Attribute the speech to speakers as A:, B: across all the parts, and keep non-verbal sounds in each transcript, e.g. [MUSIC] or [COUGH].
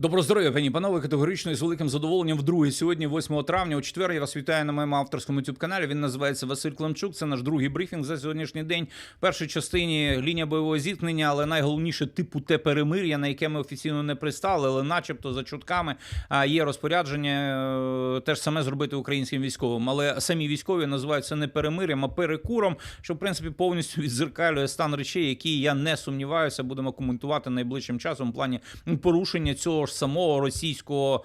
A: Доброго здоров'я, пані панове. Категорично і з великим задоволенням вдруге сьогодні, 8 травня, у четвер. Я вас вітаю на моєму авторському youtube каналі. Він називається Василь Климчук. Це наш другий брифінг за сьогоднішній день. В першій частині лінія бойового зіткнення, але найголовніше типу те перемир'я, на яке ми офіційно не пристали, але, начебто, за чутками є розпорядження е, теж саме зробити українським військовим. Але самі військові називають це не перемир'ям, а перекуром, що в принципі повністю [LAUGHS] відзеркалює стан речей, які я не сумніваюся, будемо коментувати найближчим часом в плані порушення цього ж самого російського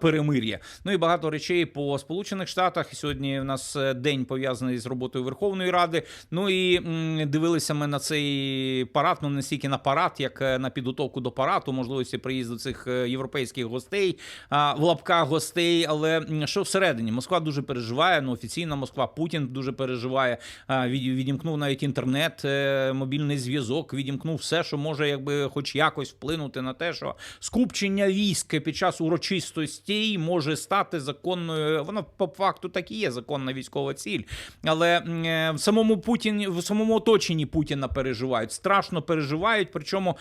A: перемир'я. Ну і багато речей по Сполучених Штатах. Сьогодні в нас е, день пов'язаний з роботою Верховної Ради. Ну і дивилися ми на цей парад, ну не стільки на парад, як е, на підготовку до параду, можливості приїзду цих е, європейських гостей в лапках гостей. Але що всередині? Москва дуже переживає. Ну офіційно Москва Путін дуже переживає. Від- відімкнув навіть інтернет, мобільний зв'язок, відімкнув все, що може, якби хоч якось вплинути на те, що скупчення військ під час урочистостей може стати законною. Воно по факту так і є законна військова ціль. Але е, в самому Путіні, в самому оточенні Путіна переживають, страшно переживають. Причому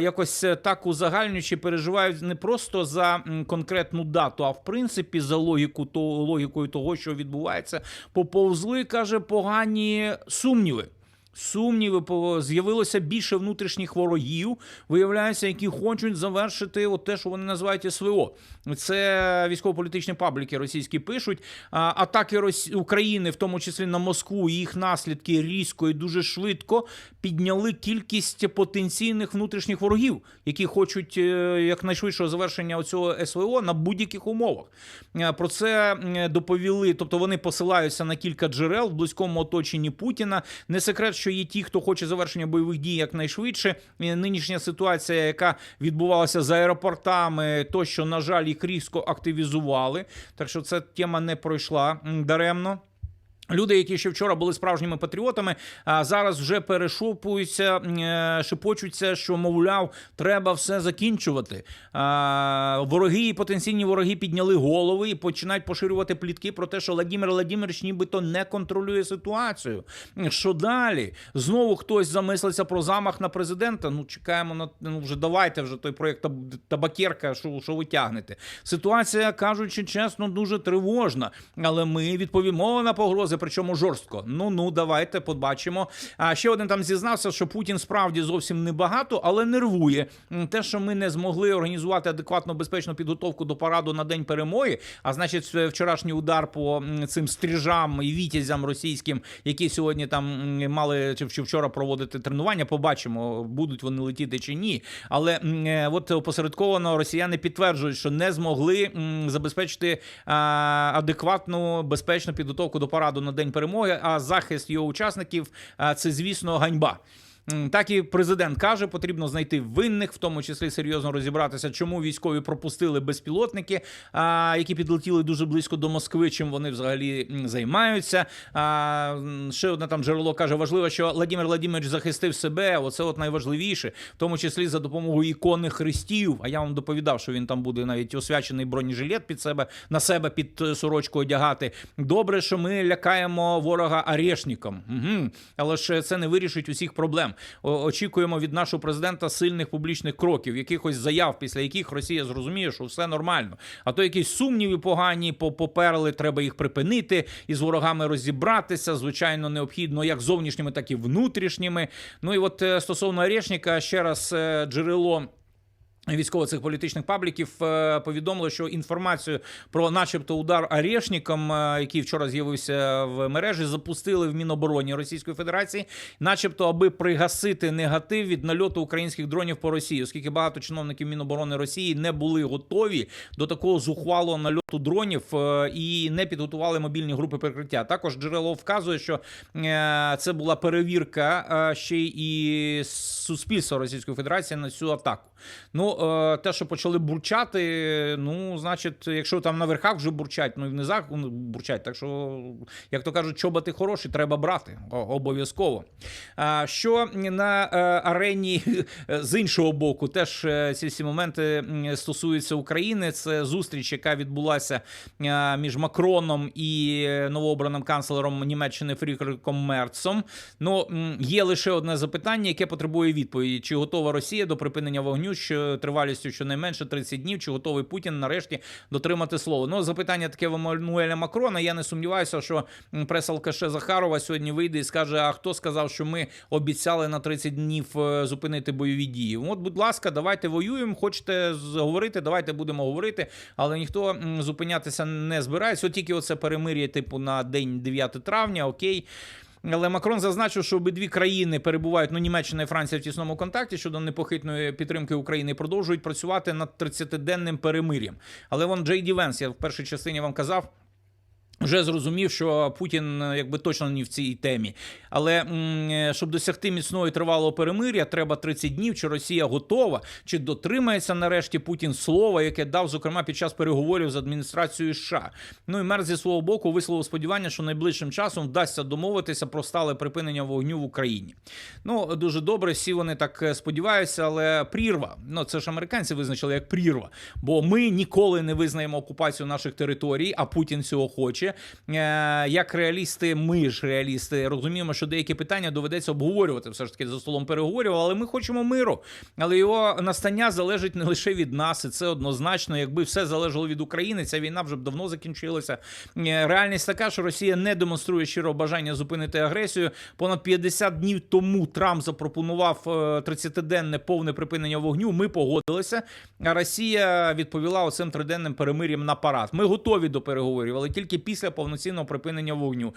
A: якось е, так узагальнюючи переживають не просто за конкретну дату, а в принципі за логіку то логікою того, що відбувається, поповзли каже погані сумніви. Сумніви з'явилося більше внутрішніх ворогів, виявляється, які хочуть завершити от те, що вони називають СВО. Це військово-політичні пабліки російські пишуть. Атаки. України, в тому числі на Москву, і їх наслідки різко і дуже швидко підняли кількість потенційних внутрішніх ворогів, які хочуть е, якнайшвидшого завершення цього СВО на будь-яких умовах. Е, Про це доповіли, тобто вони посилаються на кілька джерел в близькому оточенні Путіна. Не секрет, що є ті, хто хоче завершення бойових дій якнайшвидше. Нинішня ситуація, яка відбувалася за аеропортами, то що, на жаль, їх різко активізували. Так що ця тема не пройшла даремно. Люди, які ще вчора були справжніми патріотами, а зараз вже перешопуються, е, шепочуться, що мовляв, треба все закінчувати. Вороги і потенційні вороги підняли голови і починають поширювати плітки про те, що Владимир Владимирович нібито не контролює ситуацію. Що далі? Знову хтось замислиться про замах на президента. Ну чекаємо на ну вже давайте вже той проєкт табакерка, що, що ви тягнете. Ситуація, кажучи чесно, дуже тривожна. Але ми відповімо на погрози, причому жорстко. Ну ну давайте побачимо. А ще один там зізнався, що Путін справді зовсім небагато, але нервує те, що ми не змогли організувати адекватно безпечну підготовку до параду на день перемоги. А значить, е, вчорашній удар по цим стріжам і вітязям російським, які сьогодні там мали чи чи вчора проводити тренування. Побачимо, будуть вони летіти чи ні. Але е, от опосередковано росіяни підтверджують, що не змогли забезпечити адекватну безпечну підготовку до параду на день перемоги. А захист його учасників це, звісно, ганьба. Так і президент каже, потрібно знайти винних, в тому числі серйозно розібратися, чому військові пропустили безпілотники, які підлетіли дуже близько до Москви, чим вони взагалі займаються. Ще одне там джерело каже, важливо, що Владимир Владимирович захистив себе. Оце от найважливіше, в тому числі за допомогою ікони хрестів. А я вам доповідав, що він там буде навіть освячений бронежилет під себе на себе під е, сорочку одягати. Добре, що ми лякаємо ворога арешником. Угу. Але ж це не вирішить усіх проблем. Очікуємо від нашого президента сильних публічних кроків, якихось заяв, після яких Росія зрозуміє, що все нормально. А то якісь сумніви погані по- поперли, треба їх припинити і з ворогами розібратися. Звичайно, необхідно як зовнішніми, так і внутрішніми. Ну і от е, стосовно Орешника, ще раз е, джерело. Військово цих політичних пабліків е, повідомило, що інформацію про, начебто, удар Арешником, е, який вчора з'явився в мережі, запустили в Мінобороні Російської Федерації, начебто, аби пригасити негатив від нальоту українських дронів по Росії, оскільки багато чиновників Міноборони Росії не були готові до такого зухвалого нальоту дронів е, і не підготували мобільні групи прикриття. Також джерело вказує, що це була перевірка ще і суспільства Російської Федерації на цю атаку. Ну, е, те, що почали бурчати, ну, значить, якщо там на верхах вже бурчать, ну і в низах ну, бурчать. Так що, як то кажуть, чоботи хороші, треба брати обов'язково. А що на е, арені з іншого боку, теж е, ці всі моменти стосуються України. Це зустріч, яка відбулася е, між Макроном і новообраним канцлером Німеччини Фрікерком Мерцом. Ну є лише одне запитання, яке потребує відповіді: чи готова Росія до припинення вогню що тривалістю щонайменше 30 днів, чи готовий Путін нарешті дотримати слово? Ну запитання таке в Еммануеля Макрона. Я не сумніваюся, що прес-алкаше Захарова сьогодні вийде і скаже: А хто сказав, що ми обіцяли на 30 днів е, зупинити бойові дії? От, будь ласка, давайте воюємо. Хочете говорити, давайте будемо говорити, але ніхто зупинятися не збирається. От тільки оце перемир'я, типу, на день 9 травня, окей. Але Макрон зазначив, що обидві країни перебувають ну Німеччина і Франція в тісному контакті щодо непохитної підтримки України і продовжують працювати над 30-денним перемир'ям. Але вон Джей Ді Венс, я в першій частині вам казав. Вже зрозумів, що Путін е, якби точно не в цій темі. Але е, щоб досягти міцного і тривалого перемир'я, треба 30 днів. Чи Росія готова, чи дотримається нарешті Путін слова, яке дав, зокрема, під час переговорів з адміністрацією США. Ну і Мерц зі свого боку висловив сподівання, що найближчим часом вдасться домовитися про стале припинення вогню в Україні. Ну дуже добре, всі вони так е, сподіваються, але прірва. Ну це ж американці визначили як прірва. Бо ми ніколи не визнаємо окупацію наших територій, а Путін цього хоче. Е, Як реалісти, ми ж реалісти розуміємо, що деякі питання доведеться обговорювати все ж таки за столом переговорів, але ми хочемо миру. Але його настання залежить не лише від нас, і це однозначно. Якби все залежало від України, ця війна вже б давно закінчилася. Е, Реальність така, що Росія не демонструє щирого бажання зупинити агресію. Понад 50 днів тому Трамп запропонував е, 30-денне повне припинення вогню. Ми погодилися. А Росія відповіла оцим триденним перемир'ям на парад. Ми готові до переговорів, але тільки після повноцінного припинення вогню.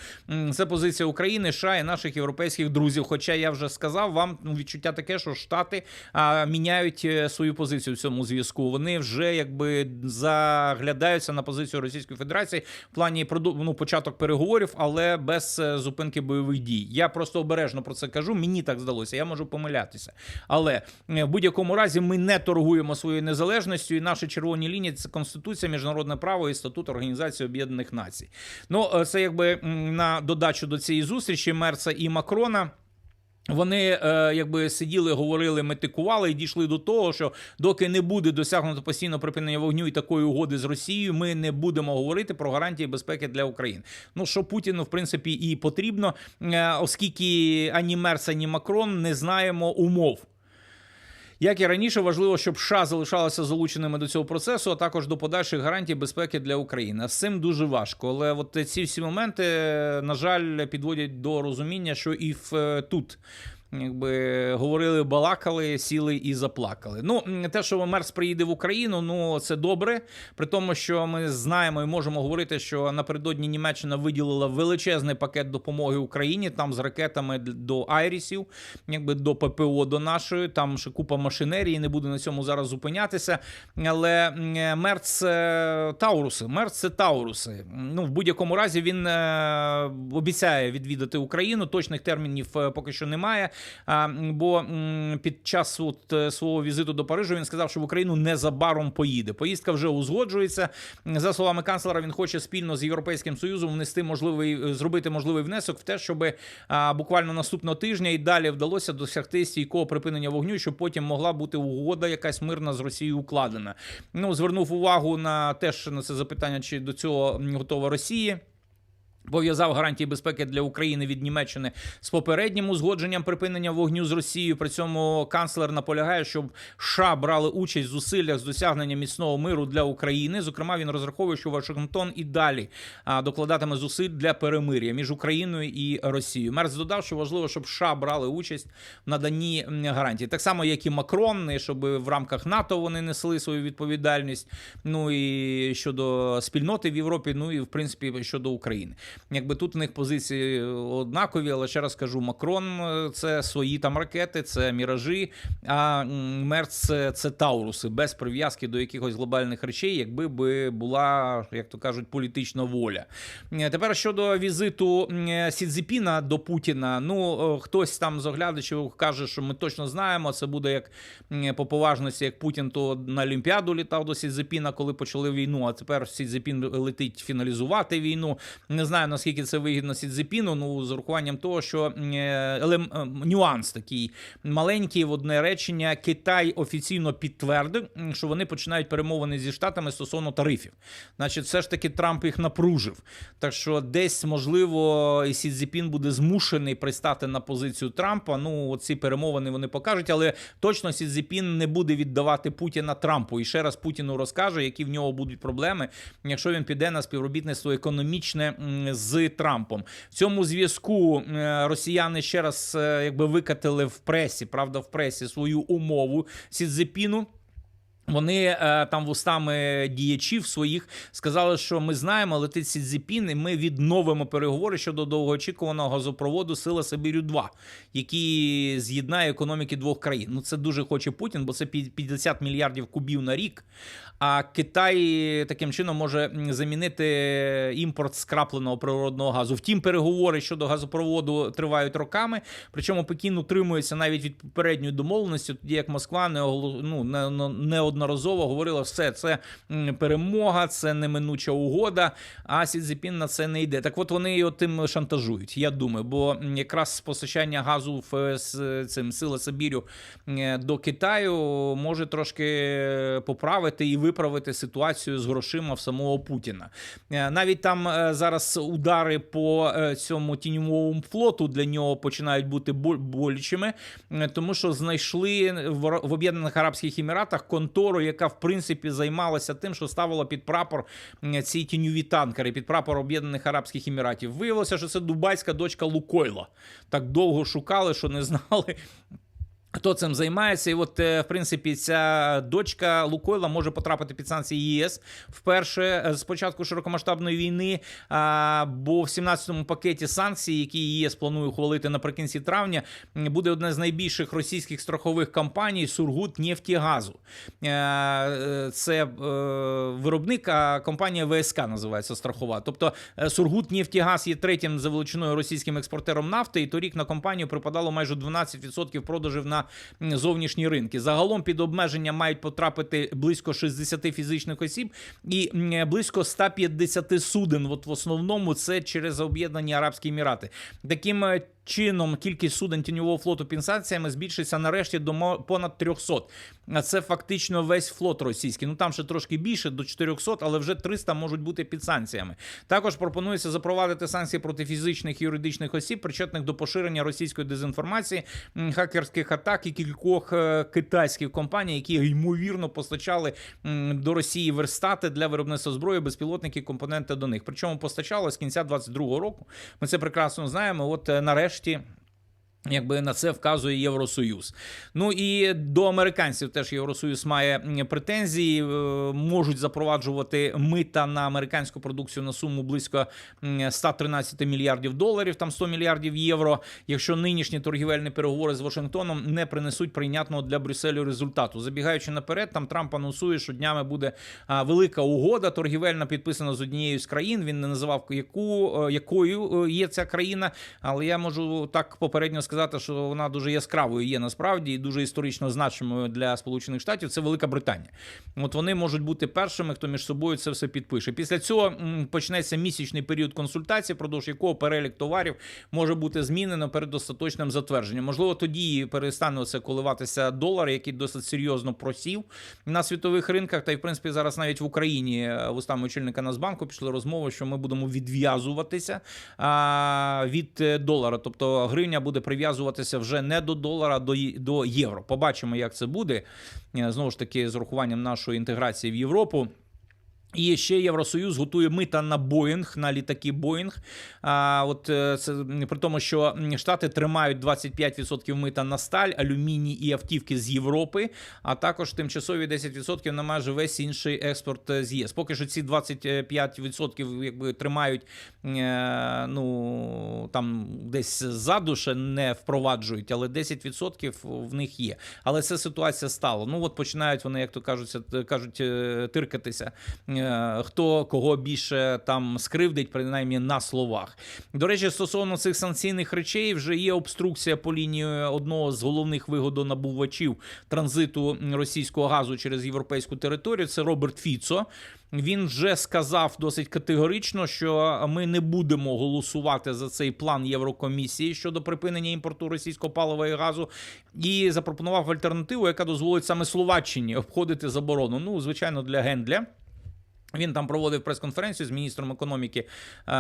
A: Це позиція України, США і наших європейських друзів. Хоча я вже сказав, вам ну, відчуття таке, що Штати а, міняють е, свою позицію в цьому зв'язку. Вони вже якби заглядаються на позицію Російської Федерації в плані ну, початок переговорів, але без е, зупинки бойових дій. Я просто обережно про це кажу. Мені так здалося, я можу помилятися. Але е, в будь-якому разі ми не торгуємо своєю незалежністю, і наші червоні лінії це конституція, міжнародне право і статут Організації Об'єднаних Націй. Ну е, це якби на додачу до цієї зустрічі Мерца і Макрона. Вони е, якби сиділи, говорили, метикували і дійшли до того, що доки не буде досягнуто постійно припинення вогню і такої угоди з Росією, ми не будемо говорити про гарантії безпеки для України. Ну що Путіну в принципі і потрібно, е, оскільки ані Мерс, ані Макрон не знаємо умов. Як і раніше, важливо, щоб США залишалися залученими до цього процесу, а також до подальших гарантій безпеки для України. З цим дуже важко. Але от ці всі моменти, на жаль, підводять до розуміння, що і в е, тут. Якби говорили, балакали, сіли і заплакали. Ну, те, що Мерс приїде в Україну, ну це добре. При тому, що ми знаємо і можемо говорити, що напередодні Німеччина виділила величезний пакет допомоги Україні там з ракетами до Айрісів, якби до ППО до нашої. Там ще купа машинерії. Не буду на цьому зараз зупинятися. Але м, Мерц Тауруси. Мерц це Тауруси. Ну в будь-якому разі він е, обіцяє відвідати Україну. Точних термінів е, поки що немає. Бо під час от, е, свого візиту до Парижу він сказав, що в Україну незабаром поїде. Поїздка вже узгоджується. За словами канцлера, він хоче спільно з Європейським Союзом внести можливий зробити можливий внесок в те, щоб буквально наступного тижня і далі вдалося досягти стійкого припинення вогню, щоб потім могла бути угода якась мирна з Росією укладена. Ну звернув увагу на теж на це запитання, чи до цього готова Росія. Пов'язав гарантії безпеки для України від Німеччини з попереднім узгодженням припинення вогню з Росією. При цьому канцлер наполягає, щоб США брали участь в зусиллях з досягнення міцного миру для України. Зокрема, він розраховує, що Вашингтон і далі докладатиме зусиль для перемир'я між Україною і Росією. Мерц додав, що важливо, щоб США брали участь в наданні гарантій, так само як і Макрон, і щоб в рамках НАТО вони несли свою відповідальність. Ну і щодо спільноти в Європі, ну і в принципі щодо України. Якби тут в них позиції однакові, але ще раз кажу, Макрон е, це свої там ракети, це міражі, а Мерц це, це Тауруси без прив'язки до якихось глобальних речей, якби би була, як то кажуть, політична воля. Е, Тепер щодо візиту Сідзіпіна до Путіна, ну е, хтось там з оглядачів каже, що ми точно знаємо, це буде як по поважності, як Путін то на Олімпіаду літав до Сідзіпіна, коли почали війну. А тепер Сідзіпін летить фіналізувати війну. Не знаю наскільки це вигідно Сідзепіну, ну з урахуванням того, що е, е, нюанс такий маленький в одне речення. Китай офіційно підтвердив, що вони починають перемовини зі штатами стосовно тарифів. Значить, все ж таки Трамп їх напружив. Так що десь можливо і Сі Цзіпін буде змушений пристати на позицію Трампа. Ну ці перемовини вони покажуть, але точно Сі Цзіпін не буде віддавати Путіна Трампу. І ще раз Путіну розкаже, які в нього будуть проблеми, якщо він піде на співробітництво економічне з Трампом. В цьому зв'язку е, росіяни ще раз е, якби викатили в пресі, правда, в пресі свою умову Сі Цзіпіну. Вони е, там вустами діячів своїх сказали, що ми знаємо, летить Сі Цзіпін, і ми відновимо переговори щодо довгоочікуваного газопроводу Сила Сибірю 2 який з'єднає економіки двох країн. Ну це дуже хоче Путін, бо це пі- 50 мільярдів кубів на рік. А Китай таким чином може замінити імпорт скрапленого природного газу. Втім, переговори щодо газопроводу тривають роками. Причому Пекін утримується навіть від попередньої домовленості, тоді як Москва не ну, не, не- неодноразово говорила, все це перемога, це неминуча угода. А Сі Цзіпін на це не йде. Так от вони його тим шантажують. Я думаю, бо якраз постачання газу в е, цим сила Сибірю до Китаю може трошки поправити і виправити ситуацію з грошима в самого Путіна. Е, Навіть там е, зараз удари по цьому тіньовому флоту для нього починають бути бол- болючими, тому що знайшли в Об'єднаних Арабських Еміратах контору, яка в принципі займалася тим, що ставила під прапор ці тіньові танкери, під прапор Об'єднаних Арабських Еміратів. Виявилося, що це дубайська дочка Лукойла. Так довго шукали, що не [LAUGHS] знали. Хто цим займається, і от е, в принципі ця дочка Лукойла може потрапити під санкції ЄС вперше е, з початку широкомасштабної війни. А, бо в 17-му пакеті санкцій, які ЄС планує ухвалити наприкінці травня, буде одна з найбільших російських страхових компаній Сургут Нефтігазу. Е, Це виробник, а компанія ВСК називається страхова. Тобто Сургут Нефтігаз є третім за величиною російським експортером нафти, і торік на компанію припадало майже 12% продажів на зовнішні ринки. Загалом під обмеження мають потрапити близько 60 фізичних осіб і близько 150 суден. От в основному це через Об'єднані Арабські Емірати. Таким е, чином кількість суден тіньового флоту під санкціями збільшиться нарешті до понад 300. А це фактично весь флот російський. Ну там ще трошки більше до 400, але вже 300 можуть бути під санкціями. Також пропонується запровадити санкції проти фізичних і юридичних осіб, причетних до поширення російської дезінформації, хакерських атак і кількох е, китайських компаній, які ймовірно постачали до Росії верстати для виробництва зброї, безпілотники, компоненти до них. Причому постачало з кінця 22-го року. Ми це прекрасно знаємо. От е, нарешті. Якби на це вказує Євросоюз. Ну і до американців теж Євросоюз має претензії, е, можуть запроваджувати мита на американську продукцію на суму близько м, 113 мільярдів доларів, там 100 мільярдів євро. Якщо нинішні торгівельні переговори з Вашингтоном не принесуть прийнятного для Брюсселю результату. Забігаючи наперед, там Трамп анонсує, що днями буде велика угода торгівельна підписана з однією з країн. Він не називав яку е, якою е, є ця країна, але я можу так попередньо сказати, що вона дуже яскравою є насправді і дуже історично значимою для Сполучених Штатів. Це Велика Британія. От вони можуть бути першими, хто між собою це все підпише. Після цього почнеться місячний період консультацій, продовж якого перелік товарів може бути змінено перед остаточним затвердженням. Можливо, тоді перестане це коливатися долар, який досить серйозно просів на світових ринках. Та й в принципі зараз навіть в Україні е, вустами очільника Нацбанку пішли розмови, що ми будемо відв'язуватися від е, долара. Тобто гривня буде прив'язуватися вже не до долара, до, до євро. Побачимо, як це буде. Е, Знову ж таки, з урахуванням нашої інтеграції в Європу. І ще Євросоюз готує мита на Боїнг, на літаки Боїнг. А от е, це при тому, що Штати тримають 25% мита на сталь, алюміній і автівки з Європи, а також тимчасові 10% на майже весь інший експорт е, з ЄС. Поки що ці 25% якби тримають е, ну там десь ззаду ще не впроваджують, але 10% в них є. Але це ситуація стала. Ну от починають вони, як то кажуть, кажуть, тиркатися хто кого більше там скривдить, принаймні на словах. До речі, стосовно цих санкційних речей, вже є обструкція по лінії одного з головних вигодонабувачів транзиту російського газу через європейську територію. Це Роберт Фіцо. Він вже сказав досить категорично, що ми не будемо голосувати за цей план Єврокомісії щодо припинення імпорту російського палива і газу, і запропонував альтернативу, яка дозволить саме Словаччині обходити заборону. Ну, звичайно, для Гендля. Він там проводив прес-конференцію з міністром економіки, е,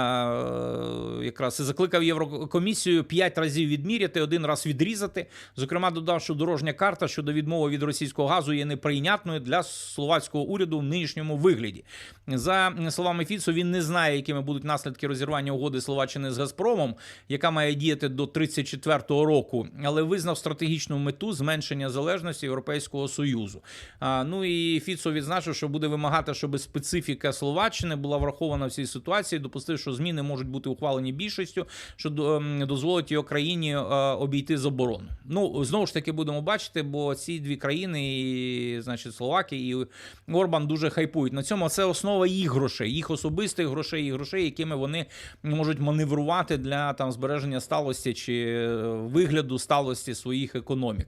A: якраз і закликав Єврокомісію п'ять разів відміряти, один раз відрізати. Зокрема, додав, що дорожня карта щодо відмови від російського газу є неприйнятною для словацького уряду в нинішньому вигляді. За словами Фіцу, він не знає, якими будуть наслідки розірвання угоди Словаччини з Газпромом, яка має діяти до 34-го року, але визнав стратегічну мету зменшення залежності Європейського союзу. А, Ну і Фіцо відзначив, що буде вимагати, щоб специфіка Словаччини була врахована в цій ситуації, допустив, що зміни можуть бути ухвалені більшістю, що ем, дозволить його країні е, обійти заборону. Ну знову ж таки будемо бачити, бо ці дві країни, і, значить, Словакія і Орбан дуже хайпують. На цьому це основа їх грошей, їх особистих грошей, і грошей, якими вони можуть маневрувати для там збереження сталості чи е, вигляду сталості своїх економік.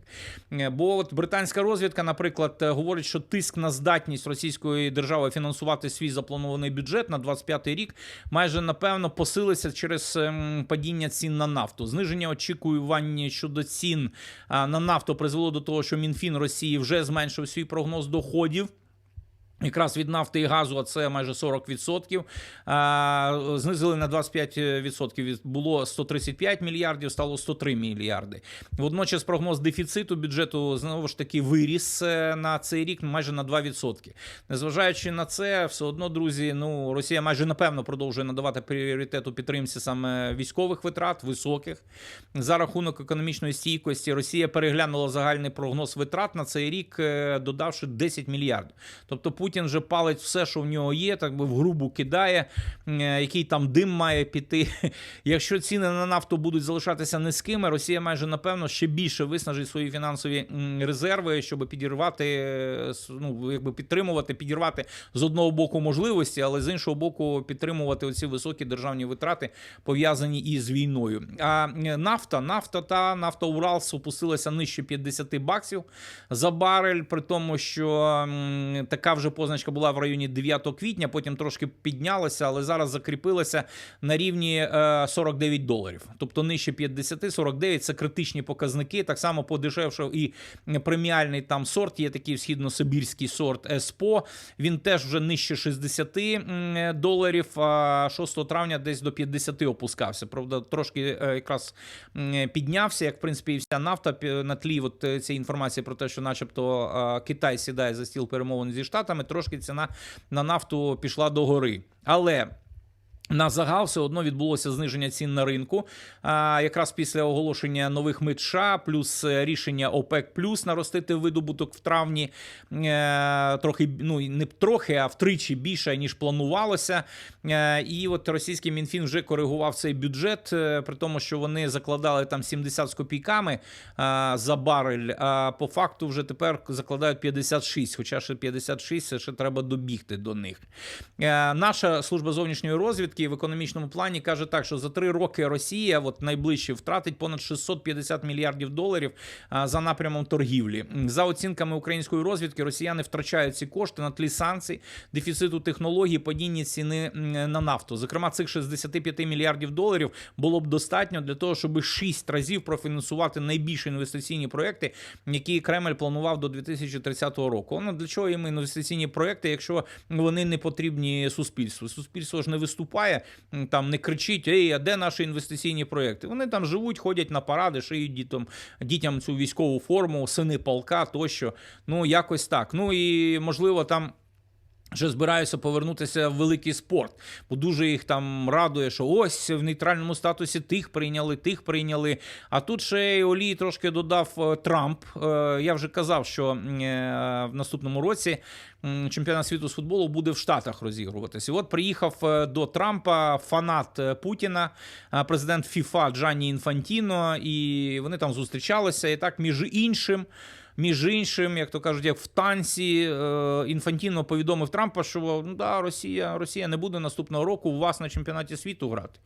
A: Е, Бо от британська розвідка, наприклад, говорить, що тиск на здатність російської держави фінансувати свій запланований бюджет на 25 рік майже напевно посилися через ем, падіння цін на нафту. Зниження очікувань щодо цін на нафту призвело до того, що Мінфін Росії вже зменшив свій прогноз доходів. Якраз від нафти і газу, а це майже 40%. А, знизили на 25%. Від- Було 135 мільярдів, стало 103 мільярди. Водночас прогноз дефіциту бюджету знову ж таки виріс е, на цей рік майже на 2%. Незважаючи на це, все одно, друзі, ну Росія майже напевно продовжує надавати пріоритет у підтримці саме військових витрат, високих. За рахунок економічної стійкості Росія переглянула загальний прогноз витрат на цей рік, е, додавши 10 мільярдів. Тобто Путін вже палить все, що в нього є, так би в грубу кидає, е, який там дим має піти. [LAUGHS] Якщо ціни на нафту будуть залишатися низькими, Росія майже напевно ще більше виснажить свої фінансові резерви, щоб підірвати, е, ну якби підтримувати, підірвати з одного боку можливості, але з іншого боку, підтримувати оці високі державні витрати пов'язані із війною. А е, нафта, нафта та нафта Уралс опустилася нижче 50 баксів за барель, при тому, що така вже позначка була в районі 9 квітня, потім трошки піднялася, але зараз закріпилася на рівні е, 49 доларів. Тобто нижче 50, 49 це критичні показники. Так само подешевшав і преміальний там сорт. Є такий східно-сибірський сорт ЕСПО. Він теж вже нижче 60 доларів. А 6 травня десь до 50 опускався. Правда, трошки е, якраз піднявся, як в принципі і вся нафта на тлі от е, цієї інформації про те, що, начебто, е, Китай сідає за стіл перемовин зі штатами, трошки ціна на нафту пішла догори. Але. На загал все одно відбулося зниження цін на ринку. А, якраз після оголошення нових мит США, плюс е, рішення ОПЕК плюс наростити видобуток в травні е, трохи ну не трохи, а втричі більше ніж планувалося. Е, і от російський мінфін вже коригував цей бюджет, при тому, що вони закладали там 70 з копійками за барель. А по факту вже тепер закладають 56, хоча ще 56 це ще треба добігти до них. Наша служба зовнішньої розвідки в економічному плані каже так, що за три роки Росія, от найближче, втратить понад 650 мільярдів доларів за напрямом торгівлі. За оцінками української розвідки, росіяни втрачають ці кошти на тлі санкцій, дефіциту технологій, падіння ціни на нафту. Зокрема, цих 65 мільярдів доларів було б достатньо для того, щоб 6 разів профінансувати найбільші інвестиційні проекти, які Кремль планував до 2030 року. Ну для чого їм інвестиційні проекти, якщо вони не потрібні суспільству? Суспільство ж не виступає, м, там не кричить: Ей, а де наші інвестиційні проекти? Вони там живуть, ходять на паради, шиють дітям, дітям цю військову форму, сини полка тощо. Ну якось так. Ну і можливо там. Ще збираюся повернутися в великий спорт, бо дуже їх там радує, що ось в нейтральному статусі тих прийняли, тих прийняли. А тут ще й олії трошки додав е, Трамп. Е, Я вже казав, що е, в наступному році чемпіонат світу з футболу буде в Штатах розігруватися. І от приїхав до Трампа фанат Путіна, президент ФІФА Джанні Інфантіно, і вони там зустрічалися. І так, між іншим. Між іншим, як то кажуть, як в танці е, Інфантіно повідомив Трампа, що ну да, Росія, Росія не буде наступного року у вас на чемпіонаті світу грати.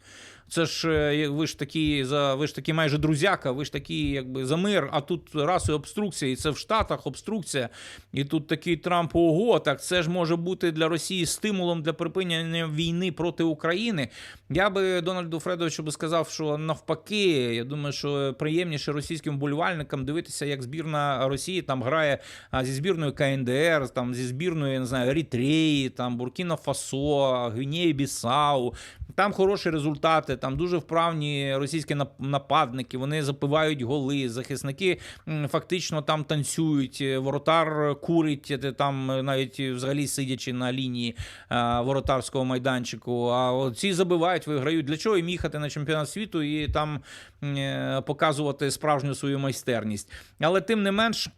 A: Це ж е, ви ж такі за ви ж такі майже друзяка, ви ж такі, якби за мир. А тут раз і обструкція, і це в Штатах обструкція. І тут такий Трамп ого, так це ж може бути для Росії стимулом для припинення війни проти України. Я би Дональду Фредовичу би сказав, що навпаки, я думаю, що приємніше російським вболівальникам дивитися, як збірна Росії там грає зі збірною КНДР, там зі збірною я не знаю, Ерітреї, там Буркіна Фасо, Гвінеї Бісау. Там хороші результати, там дуже вправні російські нападники. Вони запивають голи. Захисники фактично там танцюють. е, Воротар курить е, там е, навіть взагалі сидячи на лінії воротарського майданчику. А ці забивають, виграють. Для чого їм їхати на чемпіонат світу і там показувати справжню свою майстерність? Але тим не менш.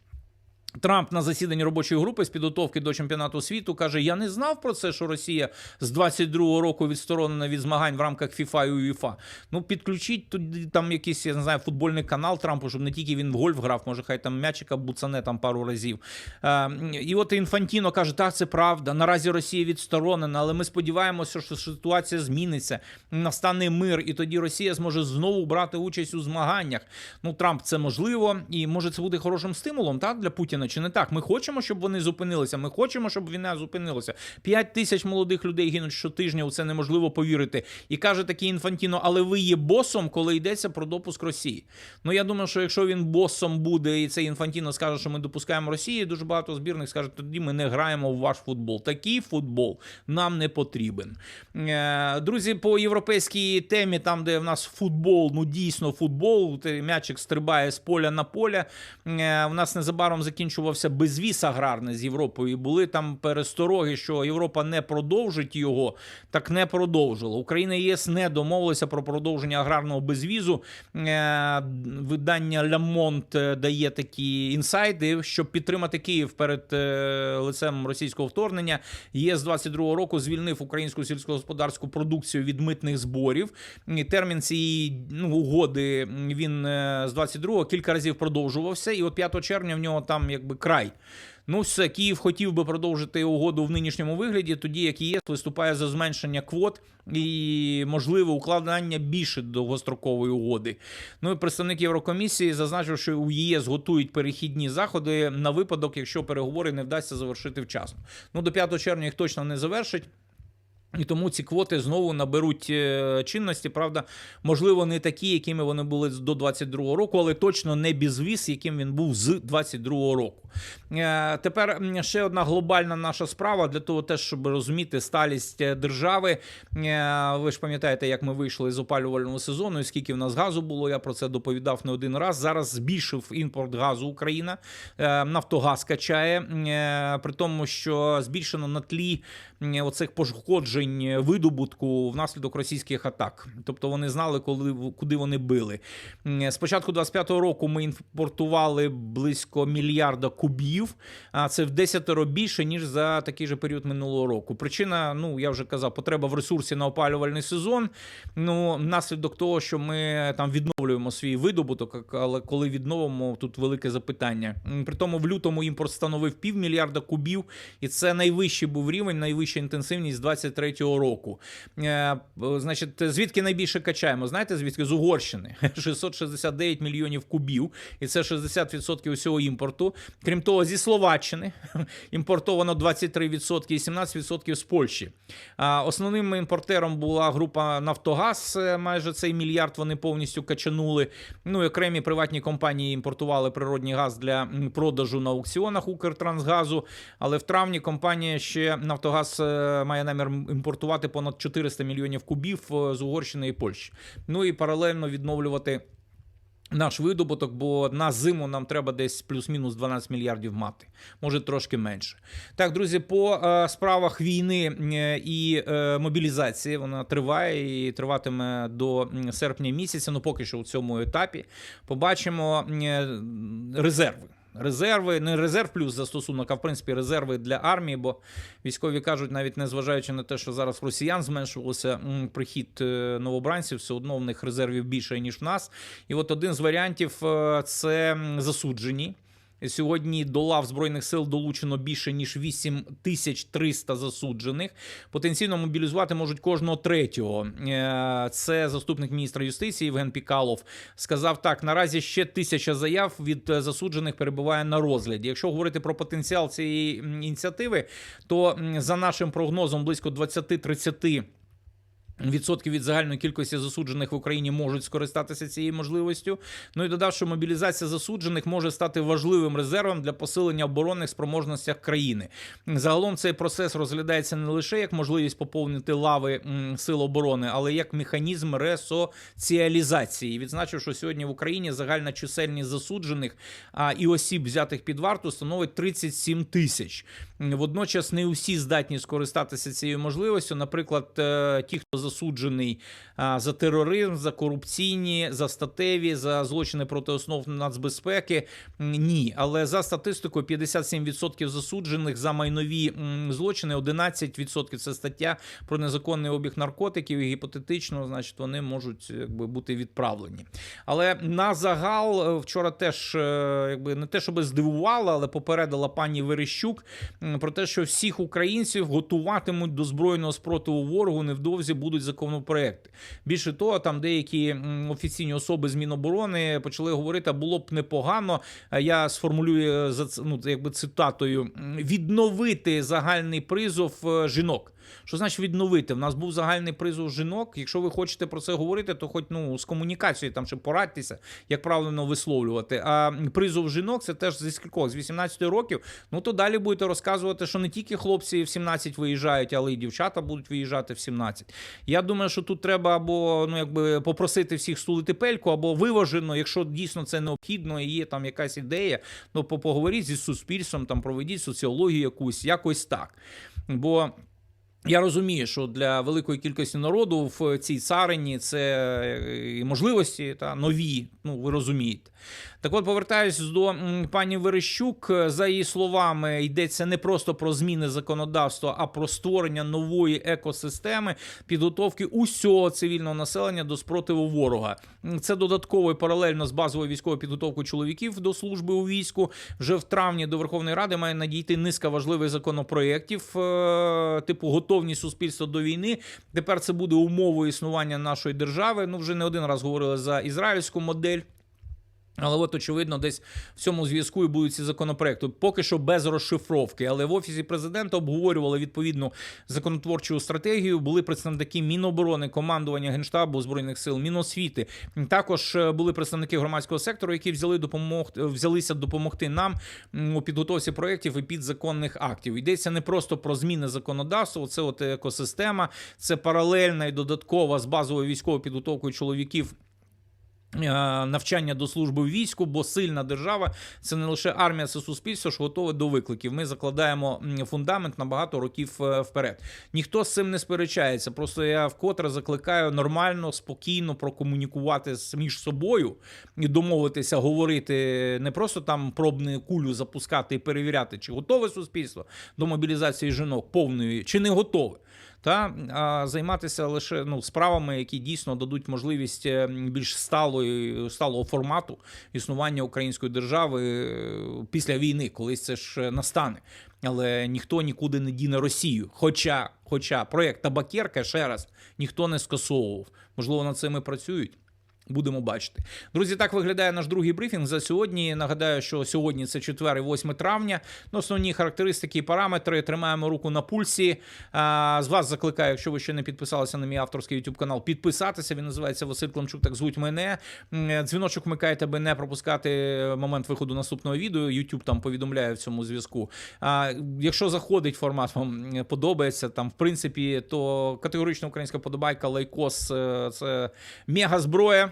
A: Трамп на засіданні робочої групи з підготовки до чемпіонату світу каже: Я не знав про це, що Росія з 22-го року відсторонена від змагань в рамках FIFA і UEFA. Ну підключіть туди там якийсь, я не знаю, футбольний канал Трампу, щоб не тільки він в гольф грав, може хай там м'ячика буцане там пару разів. Е, і от Інфантіно каже: так, це правда. Наразі Росія відсторонена, але ми сподіваємося, що ситуація зміниться, настане мир, і тоді Росія зможе знову брати участь у змаганнях. Ну, Трамп це можливо, і може це бути хорошим стимулом так, для Путіна, чи не так? Ми хочемо, щоб вони зупинилися. Ми хочемо, щоб війна зупинилася. П'ять тисяч молодих людей гинуть щотижня. У це неможливо повірити. І каже такий Інфантіно, але ви є босом, коли йдеться про допуск Росії. Ну я думаю, що якщо він босом буде, і цей Інфантіно скаже, що ми допускаємо Росії, дуже багато збірних скажуть, тоді ми не граємо в ваш футбол. Такий футбол нам не потрібен. Е, Друзі, по європейській темі, там, де в нас футбол, ну дійсно футбол, м'ячик стрибає з поля на поле. Е, В нас незабаром закінчувався безвіз аграрний з Європою. І були там перестороги, що Європа не продовжить його, так не продовжила. Україна і ЄС не домовилися про продовження аграрного безвізу. Е, Видання Monde дає такі інсайди, щоб підтримати Київ перед е, лицем російського вторгнення. ЄС з 22-го року звільнив українську сільськогосподарську продукцію від митних зборів. Термін цієї ну, угоди він е, з 22-го кілька разів продовжувався, і от 5 червня в нього там якби край. Ну, все, Київ хотів би продовжити угоду в нинішньому вигляді, тоді як ЄС виступає за зменшення квот і можливе укладання більше довгострокової угоди. Ну і представник Єврокомісії зазначив, що у ЄС готують перехідні заходи на випадок, якщо переговори не вдасться завершити вчасно. Ну до 5 червня їх точно не завершить. І тому ці квоти знову наберуть е, чинності. Правда, можливо, не такі, якими вони були до 22-го року, але точно не безвіз, яким він був з 22-го року. Е, Тепер ще одна глобальна наша справа для того, теж щоб розуміти сталість е, держави. Ви ж пам'ятаєте, як ми вийшли з опалювального сезону, і скільки в нас газу було. Я про це доповідав не один раз. Зараз збільшив імпорт газу Україна. Нафтогаз качає, при тому, що збільшено на тлі оцих пошкоджень видобутку внаслідок російських атак. Тобто вони знали, коли куди вони били. З початку 25-го року ми імпортували близько мільярда кубів, а це в десятеро більше ніж за такий же період минулого року. Причина, ну я вже казав, потреба в ресурсі на опалювальний сезон. Ну, наслідок того, що ми там відновлюємо свій видобуток, але коли відновимо, тут велике запитання. При тому в лютому імпорт становив півмільярда кубів, і це найвищий був рівень, найвища інтенсивність з 23-го року. Е, Значить, звідки найбільше качаємо? Знаєте, звідки з Угорщини? [LAUGHS] 669 мільйонів кубів, і це 60% усього імпорту. Крім того, зі Словаччини [LAUGHS] імпортовано 23% і 17% з Польщі. Основним імпортером була група Нафтогаз, е, майже цей мільярд вони повністю качанули. Ну і окремі приватні компанії імпортували природний газ для продажу на аукціонах Укртрансгазу. Але в травні компанія ще Нафтогаз е, має намір імпортувати понад 400 мільйонів кубів е, з Угорщини і Польщі. Ну і паралельно відновлювати. Наш видобуток, бо на зиму нам треба десь плюс-мінус 12 мільярдів мати, може трошки менше. Так, друзі, по е, справах війни е, і мобілізації вона триває і триватиме до серпня місяця. Ну поки що у цьому етапі побачимо резерви. Резерви, не резерв плюс застосунок, а в принципі резерви для армії, бо військові кажуть, навіть незважаючи на те, що зараз росіян зменшувався прихід е, новобранців, все одно в них резервів більше, ніж в нас. І от один з варіантів е, це засуджені. Сьогодні до лав збройних сил долучено більше ніж 8300 засуджених. Потенційно мобілізувати можуть кожного третього. Е, Це заступник міністра юстиції Євген Пікалов сказав так: наразі ще тисяча заяв від е, засуджених перебуває на розгляді. Якщо говорити про потенціал цієї ініціативи, то за нашим прогнозом близько 20-30 Відсотків від загальної кількості засуджених в Україні можуть скористатися цією можливістю. Ну і додав, що мобілізація засуджених може стати важливим резервом для посилення оборонних спроможностях країни. Загалом цей процес розглядається не лише як можливість поповнити лави сил оборони, але як механізм ресоціалізації. Відзначив, що сьогодні в Україні загальна чисельність засуджених і осіб, взятих під варту, становить 37 тисяч. Водночас не усі здатні скористатися цією можливістю. Наприклад, е, ті, хто засуджений за тероризм, за корупційні, за статеві, за злочини проти основ нацбезпеки. Ні, але за статистикою 57% засуджених за майнові злочини, 11% це стаття про незаконний обіг наркотиків. І гіпотетично, значить, вони можуть якби бути відправлені. Але на загал е, вчора теж е, якби не те, щоб здивувала, але попередила пані Верещук про те, що всіх українців готуватимуть до збройного спротиву ворогу. Невдовзі будуть законопроекти. Більше того, там деякі офіційні особи з Міноборони почали говорити, було б непогано. Я сформулюю за ц- ну, якби цитатою відновити загальний призов е, жінок. Що значить відновити? В нас був загальний призов жінок. Якщо ви хочете про це говорити, то хоч ну з комунікацією там ще порадьтеся, як правильно висловлювати. А призов жінок це теж зі скількох з 18 років. Ну то далі будете розказувати, що не тільки хлопці в 17 виїжджають, але й дівчата будуть виїжджати в 17. Я думаю, що тут треба або ну якби попросити всіх стулити пельку, або виважено, якщо дійсно це необхідно і є там якась ідея, ну по- поговоріть зі суспільством, там проведіть соціологію якусь, якось так. Бо. Я розумію, що для великої кількості народу в цій царині це е, можливості та нові. Ну ви розумієте. Так от, повертаюсь до пані Верещук. За її словами, йдеться не просто про зміни законодавства, а про створення нової екосистеми підготовки усього цивільного населення до спротиву ворога. Це додатково і паралельно з базовою військовою підготовкою чоловіків до служби у війську. Вже в травні до Верховної Ради має надійти низка важливих законопроєктів, е, типу готовність суспільства до війни. Тепер це буде умовою існування нашої держави. Ну вже не один раз говорили за ізраїльську модель. Але от очевидно, десь в цьому зв'язку і будуть ці законопроекти. Поки що без розшифровки. Але в офісі президента обговорювали відповідну законотворчу стратегію. Були представники Міноборони, командування генштабу збройних сил, Міносвіти. Також е, були представники громадського сектору, які взяли допомог, взялися допомогти нам у підготовці проєктів і підзаконних актів. Йдеться не просто про зміни законодавства. Це от екосистема, це паралельна і додаткова з базовою військовою підготовкою чоловіків. Е, Навчання до служби в війську, бо сильна держава це не лише армія, це суспільство, що готове до викликів. Ми закладаємо фундамент на багато років е, вперед. Ніхто з цим не сперечається. Просто я вкотре закликаю нормально, спокійно прокомунікувати між собою і домовитися, говорити не просто там пробну кулю запускати і перевіряти, чи готове суспільство до мобілізації жінок повної, чи не готове та а, займатися лише ну справами, які дійсно дадуть можливість е, більш сталої сталого формату існування української держави е, після війни, колись це ж е, настане. Але ніхто нікуди не діне Росію. Хоча, хоча проект Табакерка ще раз ніхто не скасовував. Можливо, над цим і працюють. Будемо бачити. Друзі, так виглядає наш другий брифінг за сьогодні. Нагадаю, що сьогодні це 4 і 8 травня. Ну, основні характеристики і параметри. Тримаємо руку на пульсі. А, з вас закликаю, якщо ви ще не підписалися на мій авторський YouTube канал, підписатися. Він називається Василь Климчук. Так звуть мене. Дзвіночок вмикайте, аби не пропускати момент виходу наступного відео. YouTube там повідомляє в цьому зв'язку. А якщо заходить формат, вам подобається там, в принципі, то категорично українська подобайка, лайкос е, це мега зброя.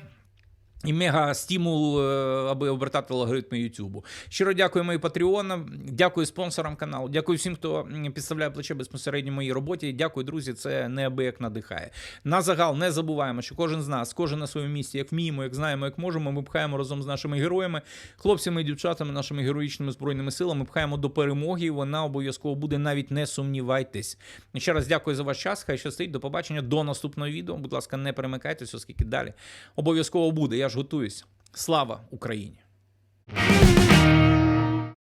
A: І мега стимул, е, аби обертати алгоритми Ютубу. Щиро дякую моїм патреонам, дякую спонсорам каналу, дякую всім, хто підставляє плече безпосередньо моїй роботі. Дякую, друзі. Це неабияк надихає. На загал не забуваємо, що кожен з нас, кожен на своєму місці, як вміємо, як знаємо, як можемо. Ми пхаємо разом з нашими героями, хлопцями і дівчатами, нашими героїчними збройними силами. Пхаємо до перемоги. Вона обов'язково буде. Навіть не сумнівайтесь. Ще раз дякую за ваш час. Хай щастить. До побачення. До наступного відео. Будь ласка, не перемикайтеся, оскільки далі обов'язково буде. Я ж готуюсь. Слава Україні!